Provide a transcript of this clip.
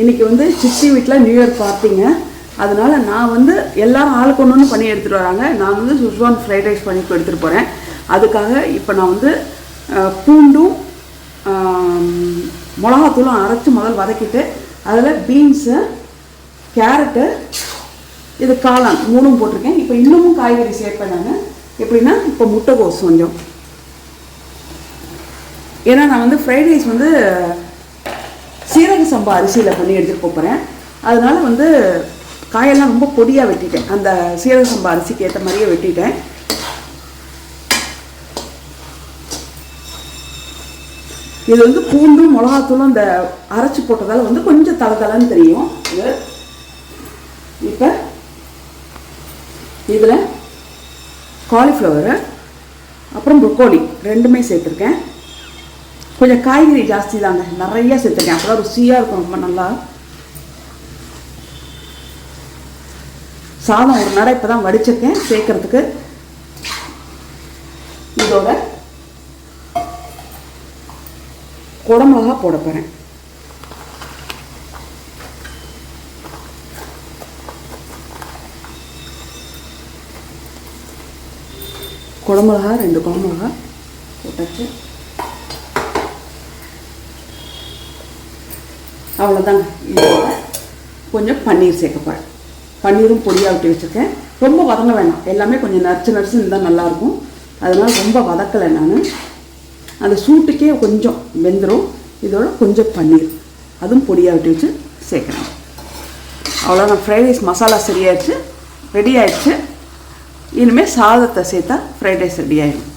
இன்றைக்கி வந்து சிச்சி வீட்டில் நியூ இயர் பார்ட்டிங்க அதனால் நான் வந்து எல்லாரும் ஆளுக்கு ஒன்று பண்ணி எடுத்துகிட்டு வராங்க. நான் வந்து சுஷ்வான் ஃப்ரைட் ரைஸ் பண்ணி எடுத்துகிட்டு போகிறேன் அதுக்காக இப்போ நான் வந்து பூண்டும் மிளகாத்தூளும் அரைச்சி முதல் வதக்கிட்டு அதில் பீன்ஸு கேரட்டு இது காளான் மூணும் போட்டிருக்கேன். இப்போ இன்னமும் காய்கறி சேர்ப்பேன் நான். எப்படின்னா இப்போ முட்டைகோஸ் கொஞ்சம். ஏன்னா நான் வந்து ஃப்ரைட் ரைஸ் வந்து சீரக சம்பா அரிசியில் பண்ணி எடுத்துகிட்டு போகிறேன் அதனால வந்து காயெல்லாம் ரொம்ப பொடியாக வெட்டிட்டேன். அந்த சீரக சம்பா அரிசிக்கு ஏற்ற மாதிரியே வெட்டிட்டேன். இது வந்து பூண்டும் மிளகாத்தூளும் அந்த அரைச்சி போட்டதால் வந்து கொஞ்சம் தளதளன்னு தெரியும். இது இப்போ இதில் காலிஃப்ளவரு அப்புறம் ப்ரொக்கோலி ரெண்டுமே சேர்த்துருக்கேன். கொஞ்சம் காய்கறி ஜாஸ்தி தாங்க. நிறைய சேர்த்துருக்கேன் அப்போ ருசியாக இருக்கும். ரொம்ப நல்லா. சாதம் ஒரு நடை இப்போ தான் வடிச்சிருக்கேன். சேர்க்கறதுக்கு இதோட குடமிளகா போட போகிறேன் குடமிளகா ரெண்டு குடமிளகா போட்டாச்சு. அவ்வளோதாங்க இதோட கொஞ்சம் பன்னீர் சேர்க்க போகிறேன் பன்னீரும் பொடியாக விட்டு வச்சுருக்கேன். ரொம்ப வதங்க வேணாம். எல்லாமே கொஞ்சம் நரிச்சு நரிச்சு இருந்தால் நல்லாயிருக்கும். அதனால் ரொம்ப வதக்கலை நான். அந்த சூட்டுக்கே கொஞ்சம் வெந்துடும் இதோட கொஞ்சம் பன்னீர். அதுவும் பொடியாக விட்டு வச்சு சேர்க்குறேன் அவ்வளோதான் ஃப்ரைட் ரைஸ் மசாலா சரியாயிடுச்சு. ரெடி ஆயிடுச்சு. இனிமேல் சாதத்தை சேர்த்தா ஃப்ரைட் ரைஸ் ரெடி ஆயிடும்.